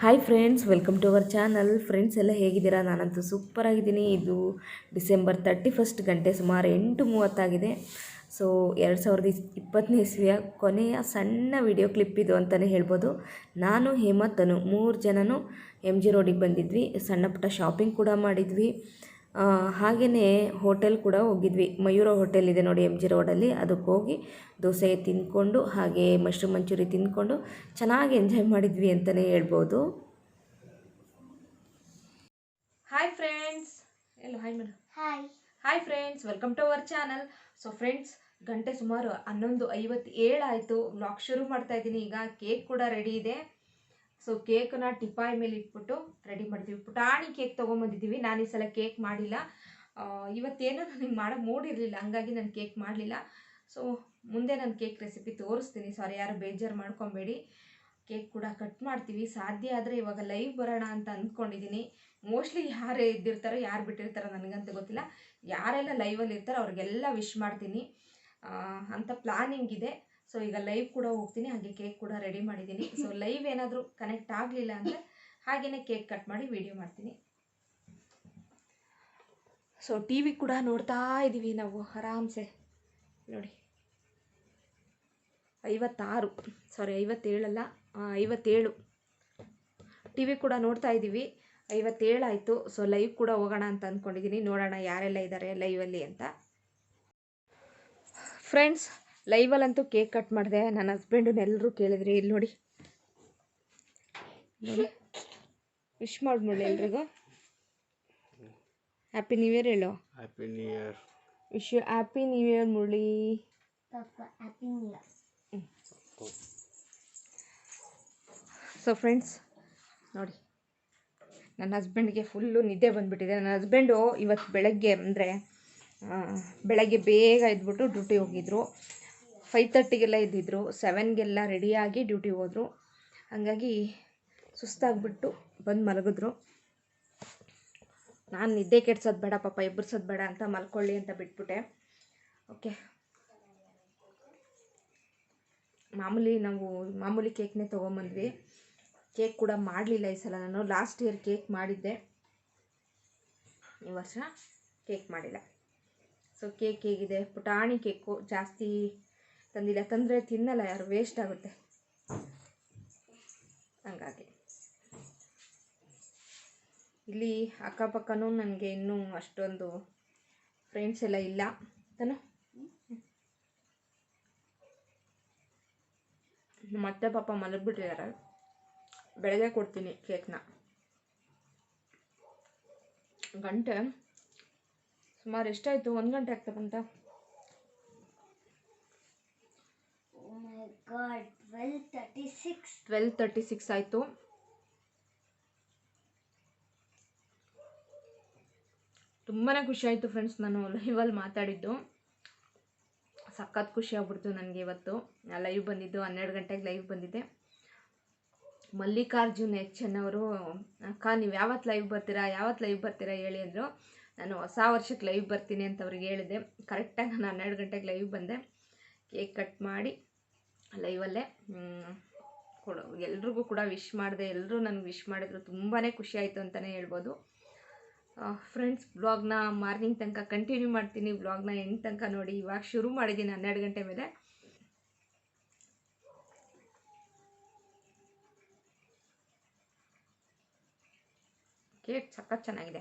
Hi friends welcome to our channel friends ಎಲ್ಲ ಹೇಗಿದ್ದೀರಾ? ನಾನಂತೂ ಸೂಪರ್ ಆಗಿದ್ದೀನಿ. ಇದು ಡಿಸೆಂಬರ್ ತರ್ಟಿ ಫಸ್ಟ್ ಗಂಟೆ ಸುಮಾರು ಎಂಟು ಮೂವತ್ತಾಗಿದೆ. ಸೊ ಎರಡು ಸಾವಿರದ ಇಪ್ಪತ್ತನೇ ಇಸ್ವಿಯ ಕೊನೆಯ ಸಣ್ಣ ವಿಡಿಯೋ ಕ್ಲಿಪ್ ಇದು ಅಂತಲೇ ಹೇಳ್ಬೋದು. ನಾನು ಹೇಮಂತನು ಮೂರು ಜನನು ಎಂ ಜಿ ರೋಡಿಗೆ ಬಂದಿದ್ವಿ. ಸಣ್ಣ ಪುಟ್ಟ ಶಾಪಿಂಗ್ ಕೂಡ ಮಾಡಿದ್ವಿ. ಹಾಗೆಯೇ ಹೋಟೆಲ್ ಕೂಡ ಹೋಗಿದ್ವಿ. ಮಯೂರ ಹೋಟೆಲ್ ಇದೆ ನೋಡಿ ಎಂ ಜಿ ರೋಡಲ್ಲಿ. ಅದಕ್ಕೆ ಹೋಗಿ ದೋಸೆ ತಿಂದ್ಕೊಂಡು ಹಾಗೆ ಮಶ್ರೂಮ್ ಮಂಚೂರಿ ತಿಂದ್ಕೊಂಡು ಚೆನ್ನಾಗಿ ಎಂಜಾಯ್ ಮಾಡಿದ್ವಿ ಅಂತಲೇ ಹೇಳ್ಬೋದು. Hi friends yellow hi madam hi hi friends welcome to our channel so friends ಗಂಟೆ ಸುಮಾರು ಹನ್ನೊಂದು ಐವತ್ತೇಳು ಆಯಿತು ವ್ಲಾಗ್ ಶುರು ಮಾಡ್ತಾ ಇದ್ದೀನಿ. ಈಗ ಕೇಕ್ ಕೂಡ ರೆಡಿ ಇದೆ. ಸೊ ಕೇಕನ್ನ ಟಿಪಾಯ್ ಮೇಲೆ ಇಟ್ಬಿಟ್ಟು ರೆಡಿ ಮಾಡ್ತೀವಿ. ಪುಟಾಣಿ ಕೇಕ್ ತೊಗೊಂಬಂದಿದ್ದೀವಿ. ನಾನು ಈ ಸಲ ಕೇಕ್ ಮಾಡಿಲ್ಲ. ಇವತ್ತೇನೋ ನನಗೆ ಮಾಡೋಕ್ಕೆ ಮೂಡಿರಲಿಲ್ಲ. ಹಂಗಾಗಿ ನಾನು ಕೇಕ್ ಮಾಡಲಿಲ್ಲ. ಸೊ ಮುಂದೆ ನಾನು ಕೇಕ್ ರೆಸಿಪಿ ತೋರಿಸ್ತೀನಿ. ಸಾರಿ ಯಾರು ಬೇಜಾರು ಮಾಡ್ಕೊಬೇಡಿ. ಕೇಕ್ ಕೂಡ ಕಟ್ ಮಾಡ್ತೀವಿ. ಸಾಧ್ಯ ಆದರೆ ಇವಾಗ ಲೈವ್ ಬರೋಣ ಅಂತ ಅಂದ್ಕೊಂಡಿದ್ದೀನಿ ಮೋಸ್ಟ್ಲಿ ಯಾರು ಇದ್ದಿರ್ತಾರೋ, ಯಾರು ಬಿಟ್ಟಿರ್ತಾರೋ ನನಗಂತೂ ಗೊತ್ತಿಲ್ಲ. ಯಾರೆಲ್ಲ ಲೈವಲ್ಲಿ ಇರ್ತಾರೋ ಅವ್ರಿಗೆಲ್ಲ ವಿಶ್ ಮಾಡ್ತೀನಿ. ಅಂತ ಪ್ಲಾನಿಂಗ್ ಇದೆ. ಸೊ ಈಗ ಲೈವ್ ಕೂಡ ಹೋಗ್ತೀನಿ, ಹಾಗೆ ಕೇಕ್ ಕೂಡ ರೆಡಿ ಮಾಡಿದ್ದೀನಿ. ಸೊ ಲೈವ್ ಏನಾದರೂ ಕನೆಕ್ಟ್ ಆಗಲಿಲ್ಲ ಅಂದರೆ ಹಾಗೆಯೇ ಕೇಕ್ ಕಟ್ ಮಾಡಿ ವಿಡಿಯೋ ಮಾಡ್ತೀನಿ. ಸೊ ಟಿ ವಿ ಕೂಡ ನೋಡ್ತಾ ಇದ್ದೀವಿ ನಾವು, ಆರಾಮ್ಸೆ. ನೋಡಿ. ಐವತ್ತಾರು ಸಾರಿ ಐವತ್ತೇಳಲ್ಲ ಐವತ್ತೇಳು. ಟಿ ವಿ ಕೂಡ ನೋಡ್ತಾ ಇದ್ದೀವಿ ಐವತ್ತೇಳಾಯಿತು. ಸೊ ಲೈವ್ ಕೂಡ ಹೋಗೋಣ ಅಂತ ಅಂದ್ಕೊಂಡಿದ್ದೀನಿ ನೋಡೋಣ ಯಾರೆಲ್ಲ ಇದ್ದಾರೆ ಲೈವಲ್ಲಿ ಅಂತ. ಫ್ರೆಂಡ್ಸ್ ಲೈವಲ್ಲಂತೂ ಕೇಕ್ ಕಟ್ ಮಾಡಿದೆ. ನನ್ನ ಹಸ್ಬೆಂಡನ್ನ ಎಲ್ಲರೂ ಕೇಳಿದ್ರಿ ಇಲ್ಲಿ ನೋಡಿ. ನೋಡಿ. ವಿಶ್ ಮಾಡ್ಬಿಡಿ ಎಲ್ರಿಗೂ. ಹ್ಯಾಪಿ ನ್ಯೂ ಇಯರ್ ಹೇಳು. Happy new year wish you happy new year Murali. So friends ನೋಡಿ. ನನ್ನ ಹಸ್ಬೆಂಡ್ಗೆ ಫುಲ್ಲು ನಿದ್ದೆ ಬಂದುಬಿಟ್ಟಿದೆ. ನನ್ನ ಹಸ್ಬೆಂಡು ಇವತ್ತು ಬೆಳಗ್ಗೆ ಅಂದರೆ ಬೆಳಗ್ಗೆ ಬೇಗ ಇದ್ಬಿಟ್ಟು ಡ್ಯೂಟಿ ಹೋಗಿದ್ರು. ಫೈವ್ ತರ್ಟಿಗೆಲ್ಲ ಎದ್ದಿದ್ರು ಸೆವೆನ್ಗೆಲ್ಲ ರೆಡಿಯಾಗಿ ಡ್ಯೂಟಿಗೆ ಹೋದರು. ಹಾಗಾಗಿ ಸುಸ್ತಾಗ್ಬಿಟ್ಟು ಬಂದು ಮಲಗಿದ್ರು. ನಾನು ನಿದ್ದೆ ಕೆಡ್ಸೋದು ಬೇಡ ಪಾಪ ಎಬ್ಬರ್ಸೋದು ಬೇಡ ಅಂತ ಮಲ್ಕೊಳ್ಳಿ ಅಂತ ಬಿಟ್ಬಿಟ್ಟೆ. ಓಕೆ ಮಾಮೂಲಿ ನಾವು ಮಾಮೂಲಿ ಕೇಕ್ನೇ ತೊಗೊಂಬಂದ್ವಿ. ಕೇಕ್ ಕೂಡ ಮಾಡಲಿಲ್ಲ ಈ ಸಲ ನಾನು. ಲಾಸ್ಟ್ ಇಯರ್ ಕೇಕ್ ಮಾಡಿದ್ದೆ. ಈ ವರ್ಷ ಕೇಕ್ ಮಾಡಿಲ್ಲ. ಸೊ ಕೇಕ್ ಹೇಗಿದೆ? ಪುಟಾಣಿ ಕೇಕು ಜಾಸ್ತಿ ತಂದಿಲ್ಲ. ತಂದರೆ ತಿನ್ನಲ್ಲ ಯಾರು ವೇಸ್ಟ್ ಆಗುತ್ತೆ. ಹಂಗಾಗಿ. ಇಲ್ಲಿ ಅಕ್ಕಪಕ್ಕನೂ ನನಗೆ ಇನ್ನೂ ಅಷ್ಟೊಂದು ಫ್ರೆಂಡ್ಸ್ ಎಲ್ಲ ಇಲ್ಲ. ತಾನ? ಮತ್ತೆ ಪಾಪ ಮಲಗಿಬಿಟ್ಟಿದ್ದಾರೆ ಬೆಳಗ್ಗೆ ಕೊಡ್ತೀನಿ ಕೇಕ್ನ ಗಂಟೆ ಸುಮಾರು ಎಷ್ಟಾಯಿತು? ಒಂದು ಗಂಟೆ ಆಗ್ತಾ ಬಂತ? ಟ್ವೆಲ್ ತರ್ಟಿ ಸಿಕ್ಸ್ ಆಯಿತು. ತುಂಬಾ ಖುಷಿ ಆಯಿತು ಫ್ರೆಂಡ್ಸ್ ನಾನು ಲೈವಲ್ಲಿ ಮಾತಾಡಿದ್ದು. ಸಖತ್ ಖುಷಿ ಆಗ್ಬಿಡ್ತು ನನಗೆ ಇವತ್ತು. ಲೈವ್ ಬಂದಿದ್ದು, ಹನ್ನೆರಡು ಗಂಟೆಗೆ ಲೈವ್ ಬಂದಿದ್ದೆ. ಮಲ್ಲಿಕಾರ್ಜುನ್ ಎಚ್ ಎನ್ ಅವರು, ಅಕ್ಕ, ನೀವು ಯಾವತ್ತು ಲೈವ್ ಬರ್ತೀರಾ ಯಾವತ್ತು ಲೈವ್ ಬರ್ತೀರಾ ಹೇಳಿ ಅಂದರು. ನಾನು ಹೊಸ ವರ್ಷಕ್ಕೆ ಲೈವ್ ಬರ್ತೀನಿ ಅಂತ ಅವ್ರಿಗೆ ಹೇಳಿದೆ ಕರೆಕ್ಟಾಗಿ ನಾನು ಹನ್ನೆರಡು ಗಂಟೆಗೆ ಲೈವ್ ಬಂದೆ. ಕೇಕ್ ಕಟ್ ಮಾಡಿ. ಲೈವಲ್ಲೇ ಕೊಡು. ಎಲ್ರಿಗೂ ಕೂಡ ವಿಶ್ ಮಾಡಿದೆ ಎಲ್ಲರೂ ನನಗೆ ವಿಶ್ ಮಾಡಿದ್ರು ತುಂಬಾ ಖುಷಿ ಆಯಿತು ಅಂತಲೇ ಹೇಳ್ಬೋದು. ಫ್ರೆಂಡ್ಸ್ ಬ್ಲಾಗ್ನ ಮಾರ್ನಿಂಗ್ ತನಕ ಕಂಟಿನ್ಯೂ ಮಾಡ್ತೀನಿ. ಬ್ಲಾಗ್ನ ಎಂಟು ತನಕ ನೋಡಿ, ಇವಾಗ ಶುರು ಮಾಡಿದ್ದೀನಿ ಹನ್ನೆರಡು ಗಂಟೆ ಮೇಲೆ. ಕೇಕ್ ಸಖತ್ ಚೆನ್ನಾಗಿದೆ.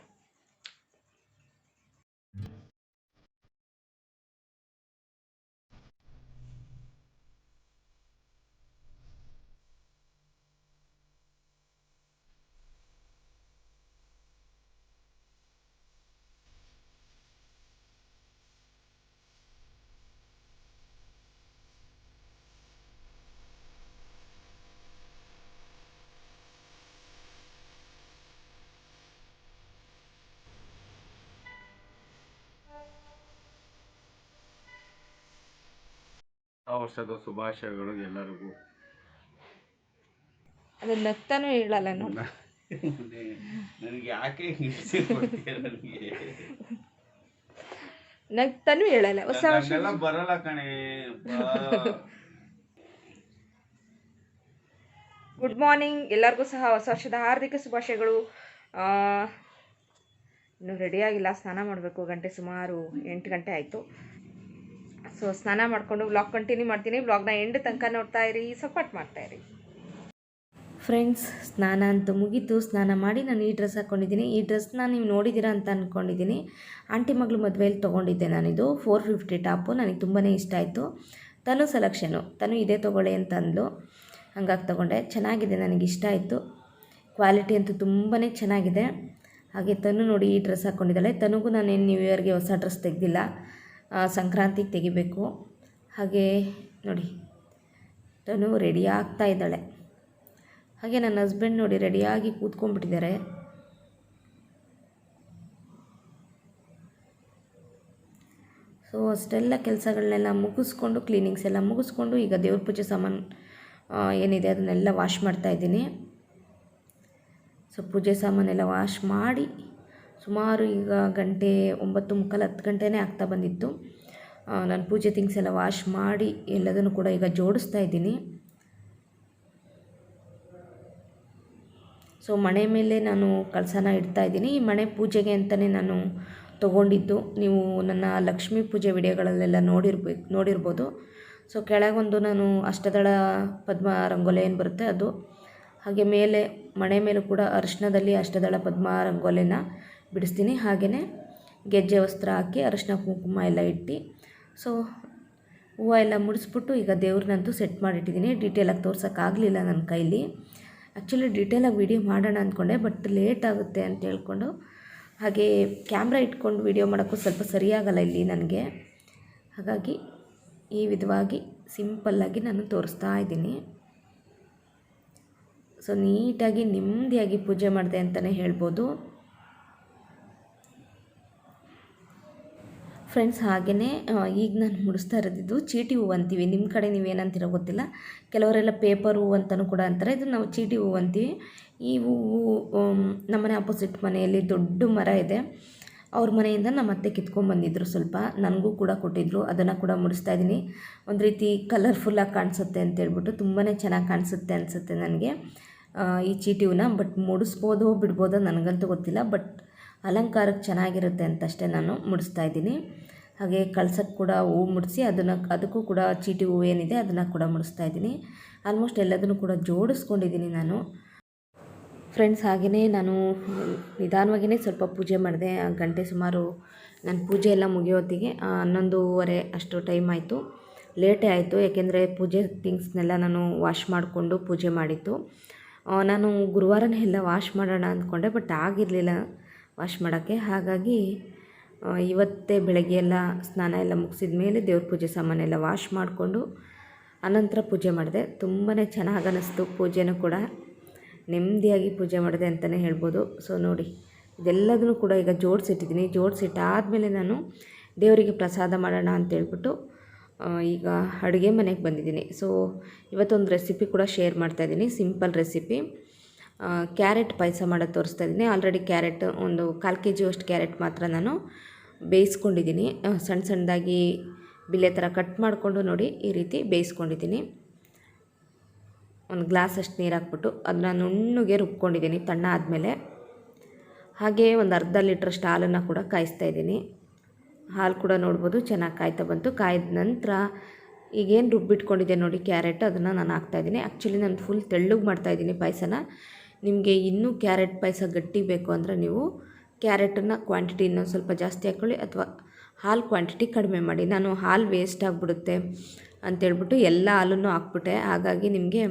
ವರ್ಷದ ಶುಭಾಶಯಗಳು ಎಲ್ಲರಿಗೂ. ಅದು ನಗ್ತಾನೂ ಹೇಳಲ್ಲ ನಾನು ನನಗೆ ಯಾಕೆ ನನಗೆ? ನಗ್ತಾನೂ ಹೇಳಲ್ಲ. ಹೊಸ ವರ್ಷ ಬರಲ್ಲ ಕಣೆ. ಗುಡ್ ಮಾರ್ನಿಂಗ್ ಎಲ್ಲರಿಗೂ ಸಹ ಹೊಸ ವರ್ಷದ ಹಾರ್ದಿಕ ಶುಭಾಶಯಗಳು. ಇನ್ನು ರೆಡಿಯಾಗಿಲ್ಲ ಸ್ನಾನ ಮಾಡಬೇಕು. ಗಂಟೆ ಸುಮಾರು ಎಂಟು ಗಂಟೆ ಆಯಿತು. ಸೊ ಸ್ನಾನ ಮಾಡಿಕೊಂಡು ವ್ಲಾಗ್ ಕಂಟಿನ್ಯೂ ಮಾಡ್ತೀನಿ. ವ್ಲಾಗ್ನ ಎಂಡ್ ತನಕ ನೋಡ್ತಾ ಇರಿ ಸಪೋರ್ಟ್ ಮಾಡ್ತಾ ಇರಿ. ಫ್ರೆಂಡ್ಸ್ ಸ್ನಾನ ಅಂತ ಮುಗೀತು. ಸ್ನಾನ ಮಾಡಿ ನಾನು ಈ ಡ್ರೆಸ್ ಹಾಕ್ಕೊಂಡಿದ್ದೀನಿ ಈ ಡ್ರೆಸ್ನ ನೀವು ನೋಡಿದ್ದೀರಾ ಅಂತ ಅಂದ್ಕೊಂಡಿದ್ದೀನಿ ಆಂಟಿ ಮಗಳು ಮದುವೆಯಲ್ಲಿ ತೊಗೊಂಡಿದ್ದೆ ನಾನಿದು. Four fifty top. ನನಗೆ ತುಂಬಾ ಇಷ್ಟ ಆಯಿತು. ತನು ಸೆಲೆಕ್ಷನು ತನು ಇದೇ ತೊಗೊಳ್ಳಿ ಅಂತ ಅಂದ್ಲು. ಹಂಗಾಗಿ ತೊಗೊಂಡೆ. ಚೆನ್ನಾಗಿದೆ, ನನಗೆ ಇಷ್ಟ ಆಯಿತು. ಕ್ವಾಲಿಟಿ ಅಂತೂ ತುಂಬಾ ಚೆನ್ನಾಗಿದೆ. ಹಾಗೆ ತನು ನೋಡಿ ಈ ಡ್ರೆಸ್ ಹಾಕ್ಕೊಂಡಿದ್ದಾಳೆ ತನಗೂ ನಾನೇನು ನ್ಯೂ ಇಯರ್ಗೆ ಹೊಸ ಡ್ರೆಸ್ ತೆಗೆದಿಲ್ಲ. ಸಂಕ್ರಾಂತಿಗೆ ತೆಗಿಬೇಕು. ಹಾಗೆ ನೋಡಿ ನಾನು ರೆಡಿ ಆಗ್ತಾ ಇದ್ದಾಳೆ. ಹಾಗೆ ನನ್ನ ಹಸ್ಬೆಂಡ್ ನೋಡಿ ರೆಡಿಯಾಗಿ ಕೂತ್ಕೊಂಡ್ಬಿಟ್ಟಿದ್ದಾರೆ. ಸೊ ಅಷ್ಟೆಲ್ಲ ಕೆಲಸಗಳನ್ನೆಲ್ಲ ಮುಗಿಸ್ಕೊಂಡು ಕ್ಲೀನಿಂಗ್ಸ್ ಎಲ್ಲ ಮುಗಿಸ್ಕೊಂಡು ಈಗ ದೇವ್ರ ಪೂಜೆ ಸಾಮಾನು ಏನಿದೆ ಅದನ್ನೆಲ್ಲ ವಾಶ್ ಮಾಡ್ತಾ ಇದ್ದೀನಿ. ಸೊ ಪೂಜೆ ಸಾಮಾನೆಲ್ಲ ವಾಶ್ ಮಾಡಿ ಸುಮಾರು ಈಗ ಗಂಟೆ ಒಂಬತ್ತು ಮುಕ್ಕಾಲು ಹತ್ತು ಗಂಟೆನೇ ಆಗ್ತಾ ಬಂದಿತ್ತು. ನಾನು ಪೂಜೆ ಥಿಂಗ್ಸ್ ಎಲ್ಲ ವಾಶ್ ಮಾಡಿ ಎಲ್ಲದನ್ನು ಕೂಡ ಈಗ ಜೋಡಿಸ್ತಾ ಇದ್ದೀನಿ. ಸೊ ಮಣೆ ಮೇಲೆ ನಾನು ಕಳಸನ ಇಡ್ತಾ ಇದ್ದೀನಿ. ಈ ಮಣೆ ಪೂಜೆಗೆ ಅಂತಲೇ ನಾನು ತೊಗೊಂಡಿದ್ದು. ನೀವು ನನ್ನ ಲಕ್ಷ್ಮೀ ಪೂಜೆ ವಿಡಿಯೋಗಳಲ್ಲೆಲ್ಲ ನೋಡಿರ್ಬೇಕು ನೋಡಿರ್ಬೋದು. ಸೊ ಕೆಳಗೊಂದು ನಾನು ಅಷ್ಟದಳ ಪದ್ಮ ರಂಗೋಲೆ ಏನು ಬರುತ್ತೆ ಅದು. ಹಾಗೆ ಮೇಲೆ, ಮಣೆ ಮೇಲೂ ಕೂಡ ಅರ್ಶನದಲ್ಲಿ ಅಷ್ಟದಳ ಪದ್ಮ ರಂಗೋಲೆನ ಬಿಡಿಸ್ತೀನಿ. ಹಾಗೆಯೇ ಗೆಜ್ಜೆ, ವಸ್ತ್ರ ಹಾಕಿ ಅರಶಿನ, ಕುಂಕುಮ ಎಲ್ಲ ಇಟ್ಟು ಸೊ ಹೂವು ಎಲ್ಲ ಮುಡಿಸ್ಬಿಟ್ಟು ಈಗ ದೇವ್ರನ್ನಂತೂ ಸೆಟ್ ಮಾಡಿಟ್ಟಿದ್ದೀನಿ. ಡೀಟೇಲಾಗಿ ತೋರ್ಸೋಕ್ಕಾಗಲಿಲ್ಲ ನನ್ನ ಕೈಲಿ. ಆ್ಯಕ್ಚುಲಿ ಡೀಟೇಲಾಗಿ ವೀಡಿಯೋ ಮಾಡೋಣ ಅಂದ್ಕೊಂಡೆ ಬಟ್ ಲೇಟ್ ಆಗುತ್ತೆ ಅಂತ ಹೇಳ್ಕೊಂಡು, ಹಾಗೆ ಕ್ಯಾಮ್ರಾ ಇಟ್ಕೊಂಡು ವೀಡಿಯೋ ಮಾಡೋಕ್ಕೂ ಸ್ವಲ್ಪ ಸರಿಯಾಗಲ್ಲ ಇಲ್ಲಿ ನನಗೆ. ಹಾಗಾಗಿ ಈ ವಿಧವಾಗಿ ಸಿಂಪಲ್ಲಾಗಿ ನಾನು ತೋರಿಸ್ತಾ ಇದ್ದೀನಿ. ಸೊ ನೀಟಾಗಿ ನೆಮ್ಮದಿಯಾಗಿ ಪೂಜೆ ಮಾಡಿದೆ ಅಂತಲೇ ಹೇಳ್ಬೋದು. ಫ್ರೆಂಡ್ಸ್ ಹಾಗೆಯೇ ಈಗ ನಾನು ಮುಡಿಸ್ತಾ ಇರೋದಿದ್ದು ಚೀಟಿ ಹೂವು ಅಂತೀವಿ. ನಿಮ್ಮ ಕಡೆ ನೀವೇನಂತೀರೋ ಗೊತ್ತಿಲ್ಲ. ಕೆಲವರೆಲ್ಲ ಪೇಪರ್ ಹೂವು ಅಂತಲೂ ಕೂಡ ಅಂತಾರೆ. ಇದು ನಾವು ಚೀಟಿ ಹೂವು ಅಂತೀವಿ. ಈ ಹೂವು ನಮ್ಮನೆ ಆಪೋಸಿಟ್ ಮನೆಯಲ್ಲಿ ದೊಡ್ಡ ಮರ ಇದೆ. ಅವ್ರ ಮನೆಯಿಂದ ನಮ್ಮ ಅತ್ತೆ ಕಿತ್ಕೊಂಡ್ಬಂದಿದ್ರು ಸ್ವಲ್ಪ. ನನಗೂ ಕೂಡ ಕೊಟ್ಟಿದ್ದರು ಅದನ್ನು ಕೂಡ ಮುಡಿಸ್ತಾ ಇದ್ದೀನಿ ಒಂದು ರೀತಿ ಕಲರ್ಫುಲ್ಲಾಗಿ ಕಾಣಿಸುತ್ತೆ ಅಂತೇಳ್ಬಿಟ್ಟು ತುಂಬಾ ಚೆನ್ನಾಗಿ ಕಾಣಿಸುತ್ತೆ ಅನಿಸುತ್ತೆ ನನಗೆ. ಈ ಚೀಟಿ ಹೂವನ್ನ ಬಟ್ ಮುಡಿಸ್ಬೋದೋ, ಬಿಡ್ಬೋದೋ ನನಗಂತೂ ಗೊತ್ತಿಲ್ಲ. ಬಟ್ ಅಲಂಕಾರಕ್ಕೆ ಚೆನ್ನಾಗಿರುತ್ತೆ ಅಂತಷ್ಟೇ ನಾನು ಮುಡಿಸ್ತಾ ಇದ್ದೀನಿ. ಹಾಗೆ ಕಳ್ಸಕ್ಕೆ ಕೂಡ ಹೂವು ಮುಡಿಸಿ ಅದನ್ನು, ಅದಕ್ಕೂ ಕೂಡ ಚೀಟಿ ಹೂವು ಏನಿದೆ ಅದನ್ನು ಕೂಡ ಮುಡಿಸ್ತಾ ಇದ್ದೀನಿ. ಆಲ್ಮೋಸ್ಟ್ ಎಲ್ಲದನ್ನು ಕೂಡ ಜೋಡಿಸ್ಕೊಂಡಿದ್ದೀನಿ ನಾನು. ಫ್ರೆಂಡ್ಸ್ ಹಾಗೆಯೇ ನಾನು ನಿಧಾನವಾಗಿಯೇ ಸ್ವಲ್ಪ ಪೂಜೆ ಮಾಡಿದೆ. ಗಂಟೆ ಸುಮಾರು ನನ್ನ ಪೂಜೆ ಎಲ್ಲ ಮುಗಿಯೋತ್ತಿಗೆ ಹನ್ನೊಂದೂವರೆ ಅಷ್ಟು ಟೈಮ್ ಆಯಿತು. ಲೇಟೇ ಆಯಿತು, ಯಾಕೆಂದರೆ ಪೂಜೆ ಥಿಂಗ್ಸ್ನೆಲ್ಲ ನಾನು ವಾಶ್ ಮಾಡಿಕೊಂಡು ಪೂಜೆ ಮಾಡಿತ್ತು ನಾನು ಗುರುವಾರನೇ ಎಲ್ಲ ವಾಶ್ ಮಾಡೋಣ ಅಂದ್ಕೊಂಡೆ, ಬಟ್ ಆಗಿರಲಿಲ್ಲ. ವಾಶ್ ಮಾಡೋಕ್ಕೆ. ಹಾಗಾಗಿ ಇವತ್ತೇ ಬೆಳಗ್ಗೆ ಎಲ್ಲ ಸ್ನಾನ ಎಲ್ಲ ಮುಗಿಸಿದ ಮೇಲೆ ದೇವ್ರ ಪೂಜೆ ಸಾಮಾನೆಲ್ಲ ವಾಶ್ ಮಾಡಿಕೊಂಡು ಅನಂತರ ಪೂಜೆ ಮಾಡಿದೆ. ತುಂಬಾ ಚೆನ್ನಾಗಿ ಅನ್ನಿಸ್ತು ಪೂಜೆನೂ ಕೂಡ. ನೆಮ್ಮದಿಯಾಗಿ ಪೂಜೆ ಮಾಡಿದೆ ಅಂತಲೇ ಹೇಳ್ಬೋದು. ಸೊ ನೋಡಿ, ಇದೆಲ್ಲದನ್ನು ಕೂಡ ಈಗ ಜೋಡಿಸಿಟ್ಟಿದ್ದೀನಿ. ಜೋಡಿಸಿಟ್ಟಾದಮೇಲೆ ನಾನು ದೇವರಿಗೆ ಪ್ರಸಾದ ಮಾಡೋಣ ಅಂತೇಳ್ಬಿಟ್ಟು ಈಗ ಅಡುಗೆ ಮನೆಗೆ ಬಂದಿದ್ದೀನಿ. ಸೊ ಇವತ್ತೊಂದು ರೆಸಿಪಿ ಕೂಡ ಶೇರ್ ಮಾಡ್ತಾಯಿದ್ದೀನಿ ಸಿಂಪಲ್ ರೆಸಿಪಿ ಕ್ಯಾರೆಟ್ ಪಾಯಸ ಮಾಡೋದು ತೋರಿಸ್ತಾ ಇದ್ದೀನಿ. ಆಲ್ರೆಡಿ ಕ್ಯಾರೆಟ್, ಒಂದು ಕಾಲು ಕೆ ಜಿಯಷ್ಟು ಕ್ಯಾರೆಟ್ ಮಾತ್ರ ನಾನು ಬೇಯಿಸ್ಕೊಂಡಿದ್ದೀನಿ. ಸಣ್ಣ ಸಣ್ಣದಾಗಿ ಬಿಲ್ಲೆ ಥರ ಕಟ್ ಮಾಡಿಕೊಂಡು ನೋಡಿ ಈ ರೀತಿ ಬೇಯಿಸ್ಕೊಂಡಿದ್ದೀನಿ. ಒಂದು ಗ್ಲಾಸಷ್ಟು ನೀರು ಹಾಕ್ಬಿಟ್ಟು ಅದನ್ನ ನುಣ್ಣಗೆ ರುಬ್ಕೊಂಡಿದ್ದೀನಿ, ತಣ್ಣ ಆದಮೇಲೆ. ಹಾಗೆ ಒಂದು ಅರ್ಧ ಲೀಟ್ರಷ್ಟು ಹಾಲನ್ನು ಕೂಡ ಕಾಯಿಸ್ತಾ ಇದ್ದೀನಿ. ಹಾಲು ಕೂಡ ನೋಡ್ಬೋದು ಚೆನ್ನಾಗಿ ಕಾಯ್ತಾ ಬಂತು. ಕಾಯ್ದ ನಂತರ ಈಗೇನು ರುಬ್ಬಿಟ್ಕೊಂಡಿದ್ದೆ ನೋಡಿ ಕ್ಯಾರೆಟ್, ಅದನ್ನು ನಾನು ಹಾಕ್ತಾಯಿದ್ದೀನಿ ಆ್ಯಕ್ಚುಲಿ ನಾನು ಫುಲ್ ತೆಳ್ಳಗೆ ಮಾಡ್ತಾಯಿದ್ದೀನಿ ಪಾಯಸನ. ನಿಮಗೆ ಇನ್ನೂ ಕ್ಯಾರೆಟ್ ಪಾಯಸ ಗಟ್ಟಿ ಬೇಕು ಅಂದರೆ ನೀವು ಕ್ಯಾರೆಟನ್ನು ಕ್ವಾಂಟಿಟಿ ಇನ್ನೊಂದು ಸ್ವಲ್ಪ ಜಾಸ್ತಿ ಹಾಕ್ಕೊಳ್ಳಿ ಅಥವಾ ಹಾಲು ಕ್ವಾಂಟಿಟಿ ಕಡಿಮೆ ಮಾಡಿ. ನಾನು ಹಾಲು ವೇಸ್ಟ್ ಆಗಿಬಿಡುತ್ತೆ ಅಂತೇಳ್ಬಿಟ್ಟು ಎಲ್ಲ ಹಾಲನ್ನು ಹಾಕ್ಬಿಟ್ಟೆ. ಹಾಗಾಗಿ ನಿಮಗೆ